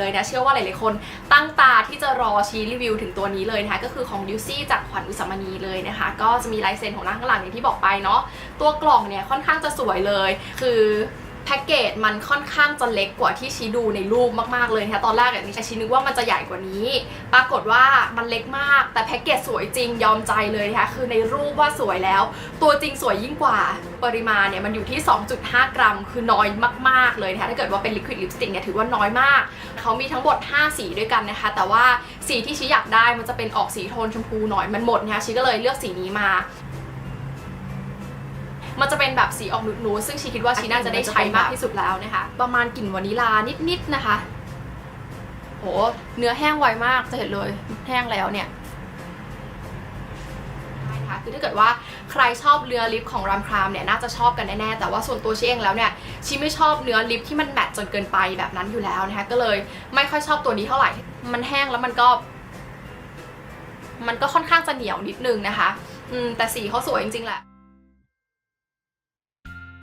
เลยนะเชื่อว่าหลายๆคนตั้งตาที่จะรอชี้รีวิวถึงตัวนี้เลยนะคะก็คือของดิวซี่จากขวัญอุสามณีเลยนะคะ ก็จะมีลายเซ็นของร้างข้างหลังอย่างที่บอกไปเนาะตัวกล่องเนี่ยค่อนข้างจะสวยเลย คือ แพ็กเกจมันค่อนข้างจะเล็กกว่าที่ชี้ดูในรูปมากๆเลยนะคะตอนแรกเนี่ยชี้นึกว่ามันจะใหญ่กว่านี้ ปรากฏว่ามันเล็กมาก แต่แพ็กเกจสวยจริงยอมใจเลยนะคะคือในรูปว่าสวยแล้ว ตัวจริงสวยยิ่งกว่าปริมาณเนี่ยมันอยู่ที่ 2.5 กรัม คือน้อยมากๆเลยนะคะถ้าเกิดว่าเป็นลิควิดลิปสติกเนี่ยถือว่าน้อยมาก เขามีทั้งหมด 5 สีด้วยกันนะคะ แต่ว่าสีที่ชีอยากได้มันจะเป็นออกสีโทนชมพูหน่อยมันหมดนะคะชีก็เลยเลือกสีนี้มา มันจะเป็นแบบสีออกนูดๆซึ่งชีคิดว่าชีน่าจะได้ใช้มากที่สุดแล้วนะคะ ประมาณกลิ่นวานิลานิดๆนะคะ โห เนื้อแห้งไวมากจะเห็นเลยแห้งแล้วเนี่ยใช่ค่ะคือถ้าเกิดว่าใครชอบเนื้อลิปของรัมครามเนี่ยน่าจะชอบกันแน่ๆแต่ว่าส่วนตัวชีเองแล้วเนี่ยชีไม่ชอบเนื้อลิปที่มันแมตต์จนเกินไปแบบนั้นอยู่แล้วนะคะก็เลยไม่ค่อยชอบตัวนี้เท่าไหร่ มันแห้งแล้วมันก็ มันก็ค่อนข้างจะเหนียวนิดนึงนะคะ อืมแต่สีเขาสวยจริงๆแหละ